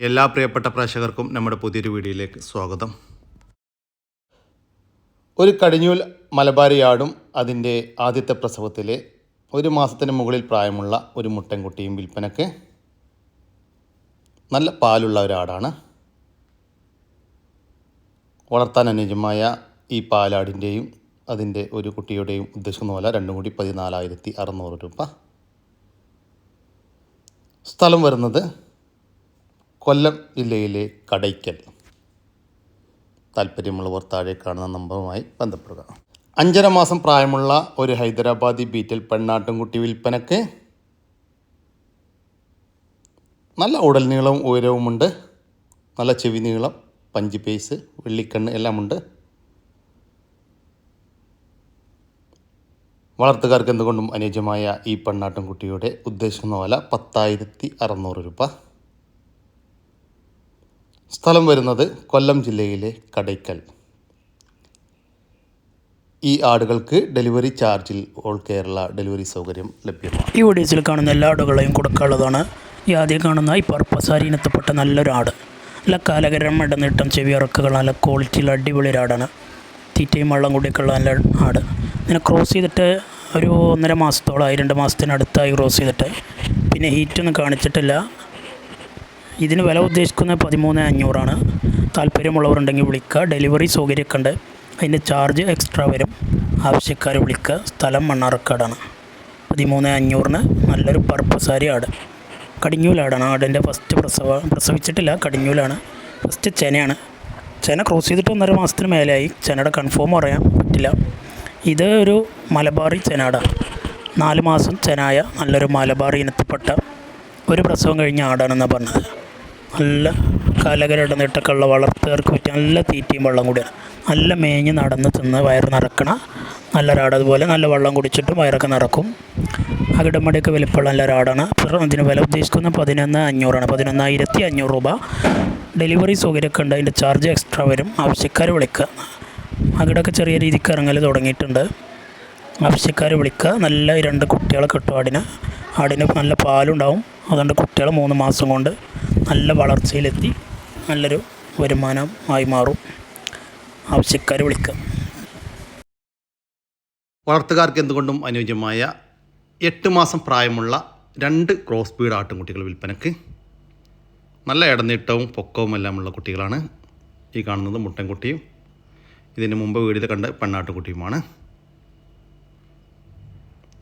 എല്ലാ പ്രിയപ്പെട്ട പ്രേക്ഷകർക്കും നമ്മുടെ പുതിയൊരു വീഡിയോയിലേക്ക് സ്വാഗതം. ഒരു കടിഞ്ഞൂൽ മലബാരിയാടും അതിന്റെ ആദ്യത്തെ പ്രസവത്തിലെ ഒരു മാസത്തിന് മുകളിൽ പ്രായമുള്ള ഒരു മുട്ടൻകുട്ടിയും വിൽപ്പനക്ക് നല്ല പാലുള്ള ഒരാടാണ് വളർത്താൻ അനുയോജ്യമായ ഈ പാലാടിന്റെയും അതിന്റെ ഒരു കുട്ടിയുടെയും ഉദ്ദേശിക്കുന്ന പോലെ രണ്ടും കൂടി പതിനാലായിരത്തി അറുന്നൂറ് രൂപ. സ്ഥലം വരുന്നത് കൊല്ലം ജില്ലയിലെ കടയ്ക്കൽ. താല്പര്യമുള്ളവർ താഴെ കാണുന്ന നമ്പറുമായി ബന്ധപ്പെടുക. അഞ്ചര മാസം പ്രായമുള്ള ഒരു ഹൈദരാബാദി ബീറ്റൽ പെണ്ണാട്ടുംകുട്ടി വിൽപ്പനക്ക് നല്ല ഉടൽ നീളവും ഉയരവുമുണ്ട്. നല്ല ചെവി നീളം പഞ്ച് പേസ് വെള്ളിക്കണ്ണ് എല്ലാമുണ്ട്. വളർത്തുകാർക്ക് എന്തുകൊണ്ടും അനുയോജ്യമായ ഈ പെണ്ണാട്ടുംകുട്ടിയുടെ ഉദ്ദേശിക്കുന്ന വില പത്തായിരത്തി അറുന്നൂറ് രൂപ. സ്ഥലം വരുന്നത് കൊല്ലം ജില്ലയിലെ കടയ്ക്കൽ. ഈ ആടുകൾക്ക് ഡെലിവറി ചാർജിൽ ഓൾ കേരള ഡെലിവറി സൗകര്യം ലഭ്യമാണ്. ഈ വീഡിയോസിൽ കാണുന്ന എല്ലാ ആടുകളെയും കൊടുക്കാനുള്ളതാണ്. ഈ ആദ്യം കാണുന്ന ഈ പർപ്പസാരി ഇനത്തിൽപ്പെട്ട നല്ലൊരു ആട്. നല്ല കാലകരം ഇടനീട്ടം ചെവി ഇറക്കുകൾ നല്ല ക്വാളിറ്റിയുള്ള അടിപൊളി ഒരാടാണ് തീറ്റയും വെള്ളം കൂടിയൊക്കെയുള്ള നല്ല ആട്. ഇതിനെ ക്രോസ് ചെയ്തിട്ട് ഒരു ഒന്നര മാസത്തോളമായി രണ്ട് മാസത്തിനടുത്തായി ക്രോസ് ചെയ്തിട്ട്. പിന്നെ ഹീറ്റൊന്നും കാണിച്ചിട്ടില്ല. ഇതിന് വില ഉദ്ദേശിക്കുന്നത് പതിമൂന്ന് അഞ്ഞൂറാണ്. താല്പര്യമുള്ളവരുണ്ടെങ്കിൽ വിളിക്കുക. ഡെലിവറി സൗകര്യമൊക്കെ ഉണ്ട്. അതിന്റെ ചാർജ് എക്സ്ട്രാ വരും. ആവശ്യക്കാർ വിളിക്കുക. സ്ഥലം മണ്ണാർക്കാടാണ്. പതിമൂന്ന് അഞ്ഞൂറിന് നല്ലൊരു പർപ്പസാരി ആട് കടിഞ്ഞൂലാടാണ്. ആടിന്റെ ഫസ്റ്റ് പ്രസവ പ്രസവിച്ചിട്ടില്ല. കടിഞ്ഞൂലാണ്. ഫസ്റ്റ് ചെനയാണ്. ചെന ക്രോസ് ചെയ്തിട്ട് ഒന്നര മാസത്തിന് മേലെയായി ചെനയുടെ കൺഫേം പറയാൻ പറ്റില്ല. ഇത് ഒരു മലബാറി ചെനാടാണ് നാല് മാസം ചെനായ നല്ലൊരു മലബാറി ഇനത്തിൽപ്പെട്ട ഒരു പ്രസവം കഴിഞ്ഞ ആടാണെന്നാണ് പറഞ്ഞത്. നല്ല കാലകരുടെ നീട്ടക്കുള്ള വളർത്തുകാർക്ക് പറ്റിയ നല്ല തീറ്റയും വെള്ളം കൂടിയാണ്. നല്ല മേഞ്ഞ് നടന്ന് തിന്ന് വയറ് നിറക്കണ നല്ല രാട് അതുപോലെ നല്ല വെള്ളം കുടിച്ചിട്ടും വയറൊക്കെ നിറക്കും. അകിടമടിയൊക്കെ വലിപ്പമുള്ള നല്ല രാടാണ് ഇതിന് വില ഉദ്ദേശിക്കുന്ന പതിനൊന്ന് അഞ്ഞൂറാണ്. പതിനൊന്നായിരത്തി അഞ്ഞൂറ് രൂപ. ഡെലിവറി സൗകര്യമൊക്കെ ഉണ്ട്. അതിന്റെ ചാർജ് എക്സ്ട്രാ വരും. ആവശ്യക്കാർ വിളിക്കുക. അകിടൊക്കെ ചെറിയ രീതിക്ക് ഇറങ്ങൽ തുടങ്ങിയിട്ടുണ്ട്. ആവശ്യക്കാർ വിളിക്കുക. നല്ല രണ്ട് കുട്ടികളെ കിട്ടും ആടിന്. ആടിന് നല്ല പാലുണ്ടാവും. അതുകൊണ്ട് കുട്ടികൾ മൂന്ന് മാസം കൊണ്ട് നല്ല വളർച്ചയിലെത്തി നല്ലൊരു വരുമാനം ആയി മാറും. ആവശ്യക്കാർ വിളിക്കുക വളർത്തുകാർക്ക് എന്തുകൊണ്ടും അനുയോജ്യമായ എട്ട് മാസം പ്രായമുള്ള രണ്ട് ക്രോസ് ബീഡ് ആട്ടുംകുട്ടികൾ വിൽപ്പനക്ക്. നല്ല ഇടനീട്ടവും പൊക്കവും എല്ലാമുള്ള കുട്ടികളാണ് ഈ കാണുന്നത് മുട്ടൻകുട്ടിയും. ഇതിന് മുമ്പ് വീടിൽ കണ്ട പെണ്ണാട്ടുകുട്ടിയുമാണ്.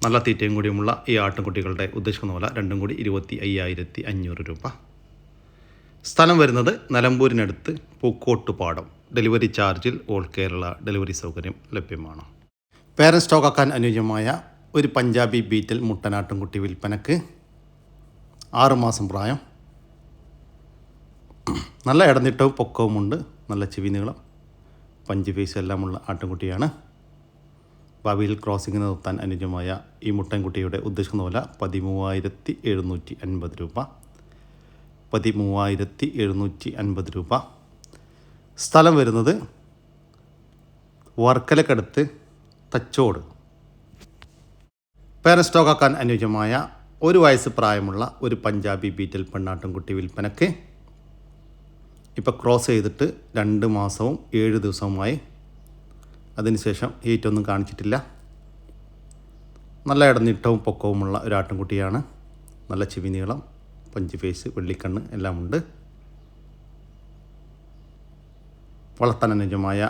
നല്ല തീറ്റയും കൂടിയുമുള്ള ഈ ആട്ടുംകുട്ടികളുടെ ഉദ്ദേശിക്കുന്ന പോലെ രണ്ടും കൂടി ഇരുപത്തി അയ്യായിരത്തി അഞ്ഞൂറ് രൂപ. സ്ഥലം വരുന്നത് നിലമ്പൂരിനടുത്ത് പൂക്കോട്ടുപാടം. ഡെലിവറി ചാർജിൽ ഓൾ കേരള ഡെലിവറി സൗകര്യം ലഭ്യമാണ്. പേരൻ സ്റ്റോക്കാക്കാൻ അനുയോജ്യമായ ഒരു പഞ്ചാബി ബീറ്റൽ മുട്ടനാട്ടുംകുട്ടി വിൽപ്പനക്ക് ആറുമാസം പ്രായം. നല്ല ഇടനിട്ടവും പൊക്കവുമുണ്ട്. നല്ല ചെവി നീളം. പഞ്ച് ഫേസ് എല്ലാമുള്ള ആട്ടുംകുട്ടിയാണ്. ഭാവിയിൽ ക്രോസിംഗ് നിർത്താൻ അനുജമായ ഈ മുട്ടൻകുട്ടിയുടെ ഉദ്ദേശിക്കുന്ന വില പതിമൂവായിരത്തി എഴുന്നൂറ്റി അൻപത് രൂപ. പതിമൂവായിരത്തി എഴുന്നൂറ്റി അൻപത് രൂപ. സ്ഥലം വരുന്നത് വർക്കലക്കടുത്ത് തച്ചോട്. പേരൻ സ്റ്റോക്കാക്കാൻ അനുയോജ്യമായ ഒരു വയസ്സ് പ്രായമുള്ള ഒരു പഞ്ചാബി ബീറ്റൽ പെണ്ണാട്ടുംകുട്ടി വിൽപ്പനക്ക് ഇപ്പോൾ ക്രോസ് ചെയ്തിട്ട് രണ്ട് മാസവും ഏഴ് ദിവസവുമായി അതിനുശേഷം ഒന്നും കാണിച്ചിട്ടില്ല. നല്ല ഇടനീട്ടവും പൊക്കവുമുള്ള ഒരു ആട്ടിൻകുട്ടിയാണ് നല്ല ചെവി നീളം പഞ്ച് ഫേസ് വെള്ളിക്കണ്ണ് എല്ലാമുണ്ട്. വളർത്താൻ അനുയോജ്യമായ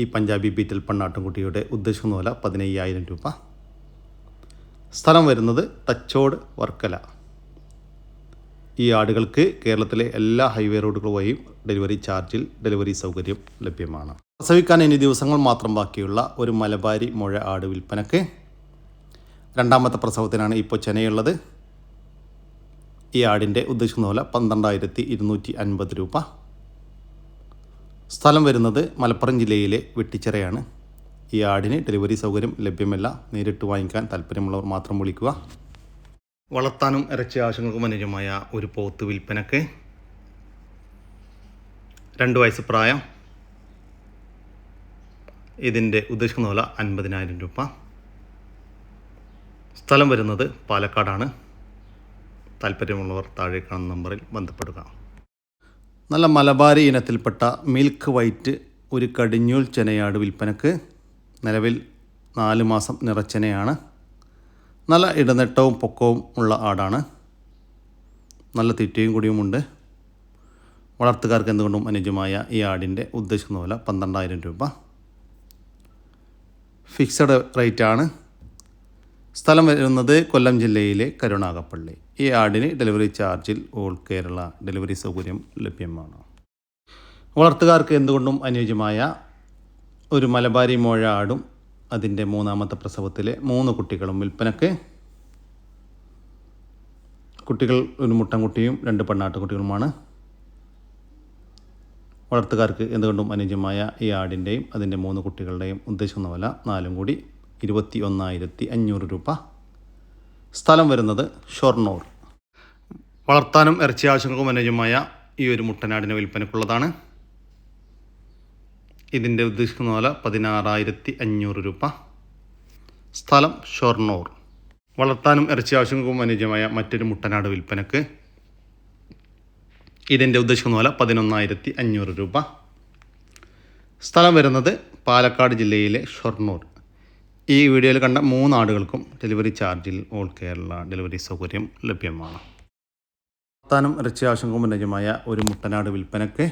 ഈ പഞ്ചാബി ബീറ്റൽ പെണ്ണാട്ടുംകുട്ടിയുടെ ഉദ്ദേശിക്കുന്ന വില പതിനയ്യായിരം രൂപ. സ്ഥലം വരുന്നത് തച്ചോട് വർക്കല. ഈ ആടുകൾക്ക് കേരളത്തിലെ എല്ലാ ഹൈവേ റോഡുകൾ വഴിയും ഡെലിവറി ചാർജിൽ ഡെലിവറി സൗകര്യം ലഭ്യമാണ്. പ്രസവിക്കാൻ ഇനി ദിവസങ്ങൾ മാത്രം ബാക്കിയുള്ള ഒരു മലബാരി മുഴ ആട് വിൽപ്പനക്ക് രണ്ടാമത്തെ പ്രസവത്തിനാണ് ഇപ്പോൾ ചെനയുള്ളത്. ഈ ആടിന്റെ ഉദ്ദേശിക്കുന്ന പോലെ പന്ത്രണ്ടായിരത്തി ഇരുന്നൂറ്റി അൻപത് രൂപ. സ്ഥലം വരുന്നത് മലപ്പുറം ജില്ലയിലെ വെട്ടിച്ചിറയാണ്. ഈ ആടിന് ഡെലിവറി സൗകര്യം ലഭ്യമല്ല. നേരിട്ട് വാങ്ങിക്കാൻ താല്പര്യമുള്ളവർ മാത്രം വിളിക്കുക. വളർത്താനും ഇറച്ചി ആവശ്യങ്ങൾക്കും അനുജമായ ഒരു പോത്ത് വിൽപ്പനക്ക്. രണ്ട് വയസ്സ് പ്രായം. ഇതിന്റെ ഉദ്ദേശിക്കുന്ന വില അൻപതിനായിരം രൂപ. സ്ഥലം വരുന്നത് പാലക്കാടാണ്. താല്പര്യമുള്ളവർ താഴെ കാണുന്ന നമ്പറിൽ ബന്ധപ്പെടുക. നല്ല മലബാരി ഇനത്തിൽപ്പെട്ട മിൽക്ക് വൈറ്റ് ഒരു കടിഞ്ഞൂൽ ചെനയാട് വിൽപ്പനക്ക് നിലവിൽ നാല് മാസം നിറച്ചെനയാണ് നല്ല ഇടനെട്ടവും പൊക്കവും ഉള്ള ആടാണ്. നല്ല തീറ്റയും കൂടിയുമുണ്ട് വളർത്തുകാർക്ക് എന്തുകൊണ്ടും അനുജമായ ഈ ആടിന്റെ ഉദ്ദേശിക്കുന്ന വില പന്ത്രണ്ടായിരം രൂപ. ഫിക്സഡ് റേറ്റാണ്. സ്ഥലം വരുന്നത് കൊല്ലം ജില്ലയിലെ കരുണാകപ്പള്ളി. ഈ ആടിന് ഡെലിവറി ചാർജിൽ ഓൾ കേരള ഡെലിവറി സൗകര്യം ലഭ്യമാണ്. വളർത്തുകാർക്ക് എന്തുകൊണ്ടും അനുയോജ്യമായ ഒരു മലബാരി മോഴ ആടും അതിന്റെ മൂന്നാമത്തെ പ്രസവത്തിലെ മൂന്ന് കുട്ടികളും വിൽപ്പനക്ക്. കുട്ടികൾ ഒരു മുട്ടൻകുട്ടിയും രണ്ട് പെണ്ണാട്ടുകുട്ടികളുമാണ്. വളർത്തുകാർക്ക് എന്തുകൊണ്ടും അനുയോജ്യമായ ഈ ആടിന്റെയും അതിന്റെ മൂന്ന് കുട്ടികളുടെയും ഉദ്ദേശിക്കുന്ന നാലും കൂടി ഇരുപത്തി ഒന്നായിരത്തി അഞ്ഞൂറ് രൂപ. സ്ഥലം വരുന്നത് ഷൊർണൂർ. വളർത്താനും ഇറച്ചി ആവശ്യങ്ങൾക്കും അനുയോജ്യമായ ഈ ഒരു മുട്ടനാടിന്റെ വിൽപ്പനക്കുള്ളതാണ് ഇതിന്റെ ഉദ്ദേശിക്കുന്ന വില പതിനാറായിരത്തി അഞ്ഞൂറ് രൂപ. സ്ഥലം ഷൊർണൂർ. വളർത്താനും ഇറച്ചി ആവശ്യങ്ങൾക്കും അനുയോജ്യമായ മറ്റൊരു മുട്ടനാട് വിൽപ്പനക്ക് ഇതിന്റെ ഉദ്ദേശിക്കുന്ന പോലെ പതിനൊന്നായിരത്തി അഞ്ഞൂറ് രൂപ. സ്ഥലം വരുന്നത് പാലക്കാട് ജില്ലയിലെ ഷൊർണൂർ. ഈ വീഡിയോയിൽ കണ്ട മൂന്ന് ആടുകൾക്കും ഡെലിവറി ചാർജിൽ ഓൾ കേരള ഡെലിവറി സൗകര്യം ലഭ്യമാണ്. വളർത്താനും ഇറച്ചി അനുയോജ്യമായ ഒരു മുട്ടനാട് വിൽപ്പനക്ക്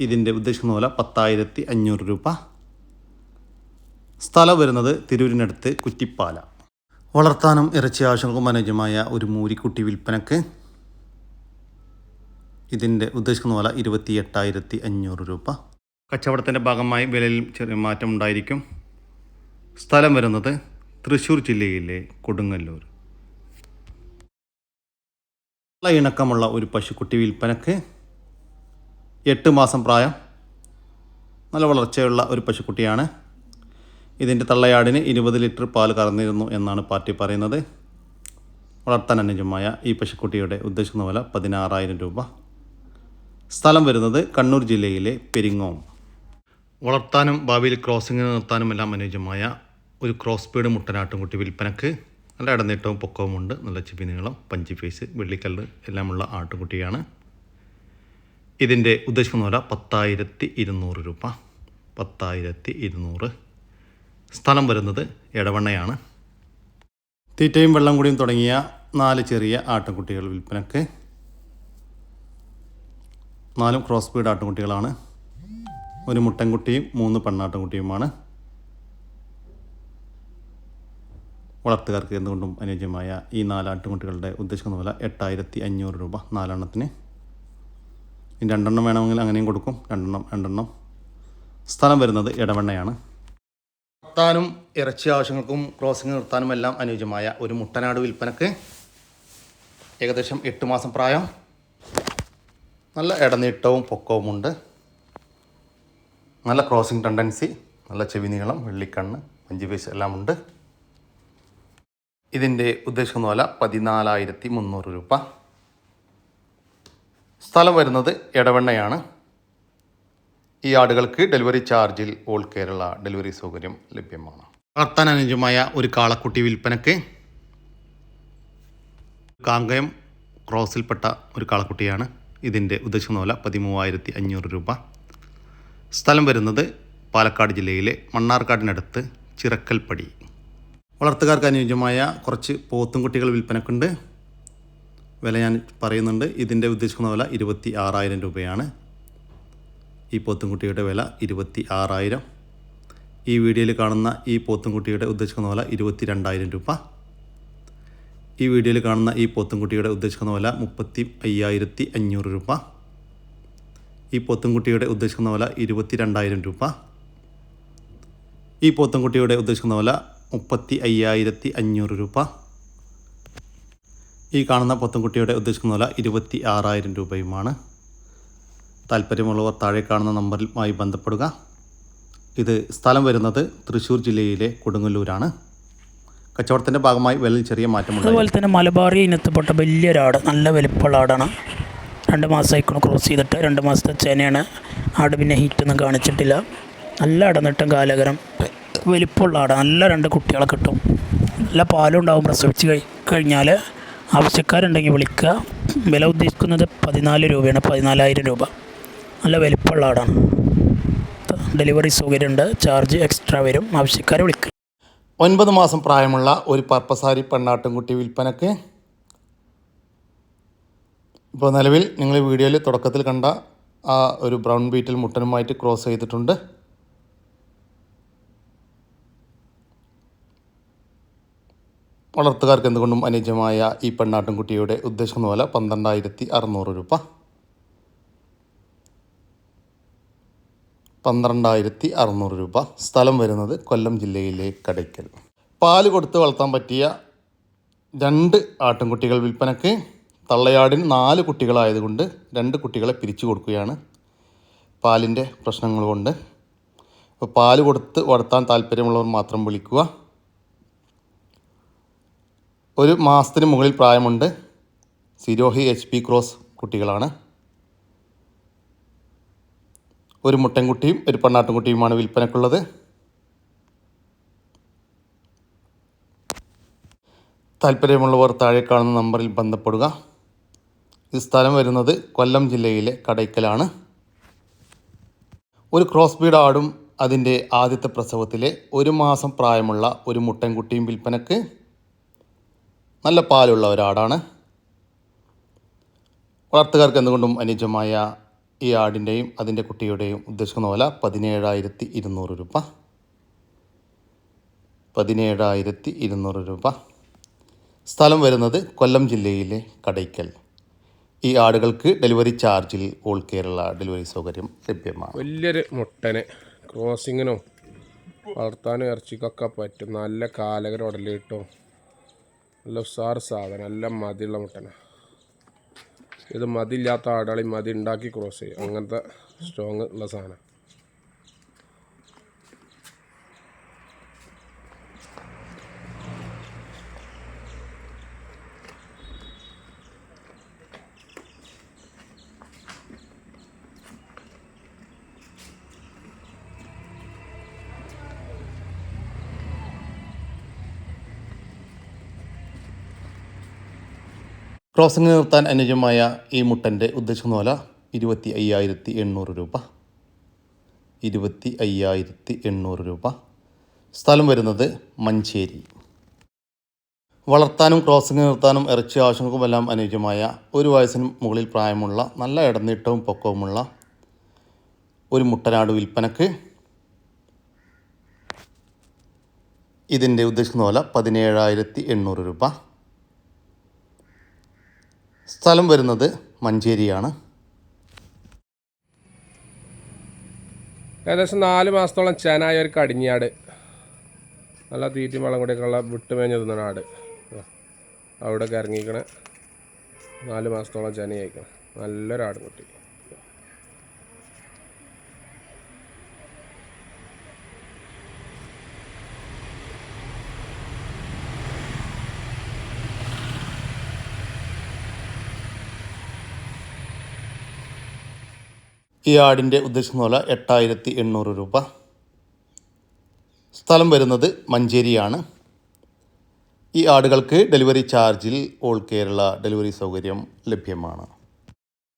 ഇതിന്റെ ഉദ്ദേശിക്കുന്ന പോലെ പത്തായിരത്തി അഞ്ഞൂറ് രൂപ. സ്ഥലം വരുന്നത് തിരൂരിനടുത്ത് കുറ്റിപ്പാല. വളർത്താനും ഇറച്ചി ആവശ്യങ്ങൾക്കും അനുജമായ ഒരു മൂരിക്കുട്ടി വിൽപ്പനക്ക് ഇതിന്റെ ഉദ്ദേശിക്കുന്ന വില ഇരുപത്തി എട്ടായിരത്തി അഞ്ഞൂറ് രൂപ. കച്ചവടത്തിന്റെ ഭാഗമായി വിലയിൽ ചെറിയ മാറ്റം ഉണ്ടായിരിക്കും. സ്ഥലം വരുന്നത് തൃശ്ശൂർ ജില്ലയിലെ കൊടുങ്ങല്ലൂർ. ഇണക്കമുള്ള ഒരു പശുക്കുട്ടി വിൽപ്പനക്ക് എട്ട് മാസം പ്രായം. നല്ല വളർച്ചയുള്ള ഒരു പശുക്കുട്ടിയാണ്. ഇതിന്റെ തള്ളയാടിന് ഇരുപത് ലിറ്റർ പാൽ കറന്നിരുന്നു എന്നാണ് പാർട്ടി പറയുന്നത്. വളർത്താൻ അനുജമായ ഈ പശുക്കുട്ടിയുടെ ഉദ്ദേശിക്കുന്ന വില പതിനാറായിരം രൂപ. സ്ഥലം വരുന്നത് കണ്ണൂർ ജില്ലയിലെ പെരിങ്ങോം. വളർത്താനും ഭാവിയിൽ ക്രോസിങ്ങിന് നിർത്താനും എല്ലാം അനുയോജ്യമായ ഒരു ക്രോസ് ബീഡ് മുട്ടനാട്ടുംകുട്ടി വിൽപ്പനക്ക് നല്ല ഇടനീട്ടവും പൊക്കവുമുണ്ട്. നല്ല ചിപ്പി നീളം പഞ്ചി ഫേസ് വെള്ളിക്കല്ല് എല്ലാമുള്ള ആട്ടുകുട്ടിയാണ്. ഇതിന്റെ ഉദ്ദേശിക്കുന്ന വില പത്തായിരത്തി ഇരുന്നൂറ് രൂപ. പത്തായിരത്തി ഇരുന്നൂറ് സ്ഥലം വരുന്നത് എടവണ്ണയാണ്. തീറ്റയും വെള്ളം കൂടിയും തുടങ്ങിയ നാല് ചെറിയ ആട്ടുകുട്ടികൾ വിൽപ്പനക്ക്. നാലും ക്രോസ് ബീഡ് ആട്ടുകുട്ടികളാണ്. ഒരു മുട്ടൻകുട്ടിയും മൂന്ന് പെണ്ണാട്ടുംകുട്ടിയുമാണ്. വളർത്തുകാർക്ക് എന്തുകൊണ്ടും അനുയോജ്യമായ ഈ നാല് ആട്ടുകുട്ടികളുടെ ഉദ്ദേശിക്കുന്ന വില എട്ടായിരത്തി അഞ്ഞൂറ് രൂപ നാലെണ്ണത്തിന്. രണ്ടെണ്ണം വേണമെങ്കിൽ അങ്ങനെയും കൊടുക്കും. രണ്ടെണ്ണം രണ്ടെണ്ണം. സ്ഥലം വരുന്നത് ഇടവണ്ണയാണ് നിർത്താനും ഇറച്ചി ആവശ്യങ്ങൾക്കും ക്രോസിംഗ് നിർത്താനും എല്ലാം അനുയോജ്യമായ ഒരു മുട്ടനാട് വിൽപ്പനക്ക് ഏകദേശം എട്ട് മാസം പ്രായം. നല്ല ഇടനീട്ടവും പൊക്കവുമുണ്ട് നല്ല ക്രോസിംഗ് ടെൻഡൻസി നല്ല ചെവി നീളം വെള്ളിക്കണ്ണ് പഞ്ച് ഫേസ് എല്ലാം ഉണ്ട്. ഇതിന്റെ ഉദ്ദേശിക്കുന്ന വില പതിനാലായിരത്തി മുന്നൂറ് രൂപ. സ്ഥലം വരുന്നത് ഇടവെണ്ണയാണ് ഈ ആടുകൾക്ക് ഡെലിവറി ചാർജിൽ ഓൾ കേരള ഡെലിവറി സൗകര്യം ലഭ്യമാണ്. വളർത്താൻ അനുജമായ ഒരു കാളക്കുട്ടി വിൽപ്പനക്ക് കാങ്കയം ക്രോസിൽപ്പെട്ട ഒരു കാളക്കുട്ടിയാണ്. ഇതിന്റെ ഉദ്ദേശിക്കുന്ന വില പതിമൂവായിരത്തി അഞ്ഞൂറ് രൂപ. സ്ഥലം വരുന്നത് പാലക്കാട് ജില്ലയിലെ മണ്ണാർക്കാടിനടുത്ത് ചിറക്കൽപ്പടി. വളർത്തുകാർക്ക് അനുയോജ്യമായ കുറച്ച് പോത്തും കുട്ടികൾ വിൽപ്പനക്കുണ്ട്. വില ഞാൻ പറയുന്നുണ്ട്. ഇതിന്റെ ഉദ്ദേശിക്കുന്ന വില ഇരുപത്തി ആറായിരം രൂപയാണ്. ഈ പോത്തുംകുട്ടിയുടെ വില ഇരുപത്തി ആറായിരം ഈ വീഡിയോയിൽ കാണുന്ന ഈ പോത്തുംകുട്ടിയുടെ ഉദ്ദേശിക്കുന്ന വില ഇരുപത്തി രണ്ടായിരം രൂപ. ഈ വീഡിയോയിൽ കാണുന്ന ഈ പോത്തുംകുട്ടിയുടെ ഉദ്ദേശിക്കുന്ന വില മുപ്പത്തി അയ്യായിരത്തി അഞ്ഞൂറ് രൂപ. ഈ പോത്തുംകുട്ടിയുടെ ഉദ്ദേശിക്കുന്ന വില ഇരുപത്തി രണ്ടായിരം രൂപ. ഈ പോത്തുംകുട്ടിയുടെ ഉദ്ദേശിക്കുന്ന വില മുപ്പത്തി അയ്യായിരത്തി അഞ്ഞൂറ് രൂപ. ഈ കാണുന്ന പോത്തുംകുട്ടിയുടെ ഉദ്ദേശിക്കുന്ന വില ഇരുപത്തി ആറായിരം രൂപയുമാണ്. താല്പര്യമുള്ളവർ താഴെ കാണുന്ന നമ്പറുമായി ബന്ധപ്പെടുക. ഇത് സ്ഥലം വരുന്നത് തൃശ്ശൂർ ജില്ലയിലെ കൊടുങ്ങല്ലൂരാണ്. കച്ചവടത്തിന്റെ ഭാഗമായി വിലയിൽ ചെറിയ മാറ്റമുണ്ട് അതുപോലെ തന്നെ മലബാറി ഇനത്തിൽപ്പെട്ട വലിയൊരാട് നല്ല വലിപ്പമുള്ള ആടാണ്. രണ്ട് മാസമായിക്കണം ക്രോസ് ചെയ്തിട്ട് രണ്ട് മാസത്തെ ചേനയാണ്. ആട് പിന്നെ ഹീറ്റൊന്നും കാണിച്ചിട്ടില്ല. നല്ല ഇടന്നിട്ടും കാലകരം വലിപ്പമുള്ള ആട്. നല്ല രണ്ട് കുട്ടികളെ കിട്ടും. നല്ല പാലും ഉണ്ടാവും പ്രസവിച്ച് കഴി കഴിഞ്ഞാൽ ആവശ്യക്കാരുണ്ടെങ്കിൽ വിളിക്കുക. വില ഉദ്ദേശിക്കുന്നത് പതിനാല് രൂപയാണ് പതിനാലായിരം രൂപ. നല്ല വലിപ്പമുള്ള ആടാണ്. ഡെലിവറി സൗകര്യമുണ്ട് ചാർജ് എക്സ്ട്രാ വരും. ആവശ്യക്കാരെ വിളിക്കുക ഒൻപത് മാസം പ്രായമുള്ള ഒരു പർപ്പസാരി പെണ്ണാട്ടുംകുട്ടി വിൽപ്പനക്ക് ഇപ്പോൾ നിലവിൽ നിങ്ങൾ വീഡിയോയിൽ തുടക്കത്തിൽ കണ്ട ആ ഒരു ബ്രൗൺ ബീറ്റിൽ മുട്ടനുമായിട്ട് ക്രോസ് ചെയ്തിട്ടുണ്ട്. വളർത്തുകാർക്ക് എന്തുകൊണ്ടും അനുയോജ്യമായ ഈ പെണ്ണാട്ടുംകുട്ടിയുടെ ഉദ്ദേശിക്കുന്ന പോലെ പന്ത്രണ്ടായിരത്തി അറുന്നൂറ് രൂപ. പന്ത്രണ്ടായിരത്തി അറുന്നൂറ് രൂപ. സ്ഥലം വരുന്നത് കൊല്ലം ജില്ലയിലെ കടയ്ക്കൽ. പാൽ കൊടുത്ത് വളർത്താൻ പറ്റിയ രണ്ട് ആട്ടിൻകുട്ടികൾ വിൽപ്പനക്ക്. തള്ളയാടിന് നാല് കുട്ടികളായതുകൊണ്ട് രണ്ട് കുട്ടികളെ പിരിച്ചു കൊടുക്കുകയാണ് പാലിന്റെ പ്രശ്നങ്ങൾ കൊണ്ട്. അപ്പോൾ പാൽ കൊടുത്ത് വളർത്താൻ താല്പര്യമുള്ളവർ മാത്രം വിളിക്കുക. ഒരു മാസത്തിന് മുകളിൽ പ്രായമുണ്ട്. സിരോഹി എച്ച് പി ക്രോസ് കുട്ടികളാണ്. ഒരു മുട്ടൻകുട്ടിയും ഒരു പെണ്ണാട്ടുംകുട്ടിയുമാണ് വിൽപ്പനക്കുള്ളത്. താല്പര്യമുള്ളവർ താഴെ കാണുന്ന നമ്പറിൽ ബന്ധപ്പെടുക. ഈ സ്ഥലം വരുന്നത് കൊല്ലം ജില്ലയിലെ കടയ്ക്കലാണ്. ഒരു ക്രോസ് ബീഡ് ആടും അതിന്റെ ആദ്യത്തെ പ്രസവത്തിലെ ഒരു മാസം പ്രായമുള്ള ഒരു മുട്ടൻകുട്ടിയും വിൽപ്പനക്ക്. നല്ല പാലുള്ള ഒരാടാണ്. വളർത്തുകാർക്ക് എന്തുകൊണ്ടും അനുയോജ്യമായ ഈ ആടിന്റെയും അതിന്റെ കുട്ടിയുടെയും ഉദ്ദേശിക്കുന്ന വില പതിനേഴായിരത്തി ഇരുന്നൂറ് രൂപ. പതിനേഴായിരത്തി ഇരുന്നൂറ് രൂപ. സ്ഥലം വരുന്നത് കൊല്ലം ജില്ലയിലെ കടയ്ക്കൽ. ഈ ആടുകൾക്ക് ഡെലിവറി ചാർജിൽ ഓൾ കേരള ഡെലിവറി സൗകര്യം ലഭ്യമാണ്. വലിയൊരു മുട്ടന് ക്രോസിങ്ങിനും വളർത്താനും ഇറച്ചിക്കൊക്കെ പറ്റും. നല്ല കാലകര ഉടലിട്ടോ നല്ല ഉസാറ് സാധനം നല്ല മതിയുള്ള മുട്ടന. ഇത് മതിയില്ലാത്ത ആടാളി മതി ഉണ്ടാക്കി ക്രോസ് ചെയ്യും. അങ്ങനത്തെ സ്ട്രോങ് ഉള്ള സാധനം. ക്രോസിംഗ് നിർത്താൻ അനുയോജ്യമായ ഈ മുട്ടന്റെ ഉദ്ദേശിക്കുന്ന പോലെ ഇരുപത്തി അയ്യായിരത്തി എണ്ണൂറ് രൂപ. ഇരുപത്തി അയ്യായിരത്തി എണ്ണൂറ് രൂപ. സ്ഥലം വരുന്നത് മഞ്ചേരി. വളർത്താനും ക്രോസിംഗ് നിർത്താനും ഇറച്ചി ആവശ്യങ്ങൾക്കുമെല്ലാം അനുയോജ്യമായ ഒരു വയസ്സിന് മുകളിൽ പ്രായമുള്ള നല്ല ഇടനീട്ടവും പൊക്കവുമുള്ള ഒരു മുട്ടനാട് വിൽപ്പനക്ക് ഇതിന്റെ ഉദ്ദേശിക്കുന്ന പോലെ പതിനേഴായിരത്തി എണ്ണൂറ് രൂപ. സ്ഥലം വരുന്നത് മഞ്ചേരിയാണ്. ഏകദേശം നാല് മാസത്തോളം ചേനായ ഒരു കടിഞ്ഞാട്. നല്ല തീറ്റി വെള്ളം കൂടിയൊക്കെയുള്ള വിട്ട് നാട് തിന്നണ ആട് ആ. ഇറങ്ങിക്കണേ നാല് മാസത്തോളം ചേനയായിക്കണം. നല്ലൊരാട് കുട്ടി. ഈ ആടിന്റെ ഉദ്ദേശിക്കുന്ന പോലെ എട്ടായിരത്തി എണ്ണൂറ് രൂപ. സ്ഥലം വരുന്നത് മഞ്ചേരിയാണ്. ഈ ആടുകൾക്ക് ഡെലിവറി ചാർജിൽ ഓൾ കേരള ഡെലിവറി സൗകര്യം ലഭ്യമാണ്.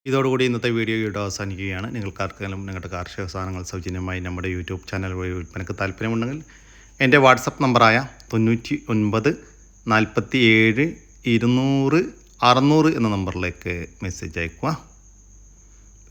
ഇതോടുകൂടി ഇന്നത്തെ വീഡിയോ ഇവിടെ അവസാനിക്കുകയാണ്. നിങ്ങൾക്കാർക്കെങ്കിലും നിങ്ങളുടെ കാർഷിക സാധനങ്ങൾ സൗജന്യമായി നമ്മുടെ യൂട്യൂബ് ചാനൽ വഴി വിൽപ്പനക്ക് താല്പര്യമുണ്ടെങ്കിൽ എന്റെ വാട്സപ്പ് നമ്പറായ തൊണ്ണൂറ്റി ഒൻപത് നാൽപ്പത്തി ഏഴ് ഇരുന്നൂറ് അറുന്നൂറ് എന്ന നമ്പറിലേക്ക് മെസ്സേജ് അയക്കുക